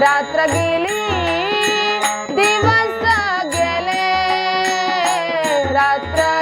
रात्र गेली दिवस गेले. रात्र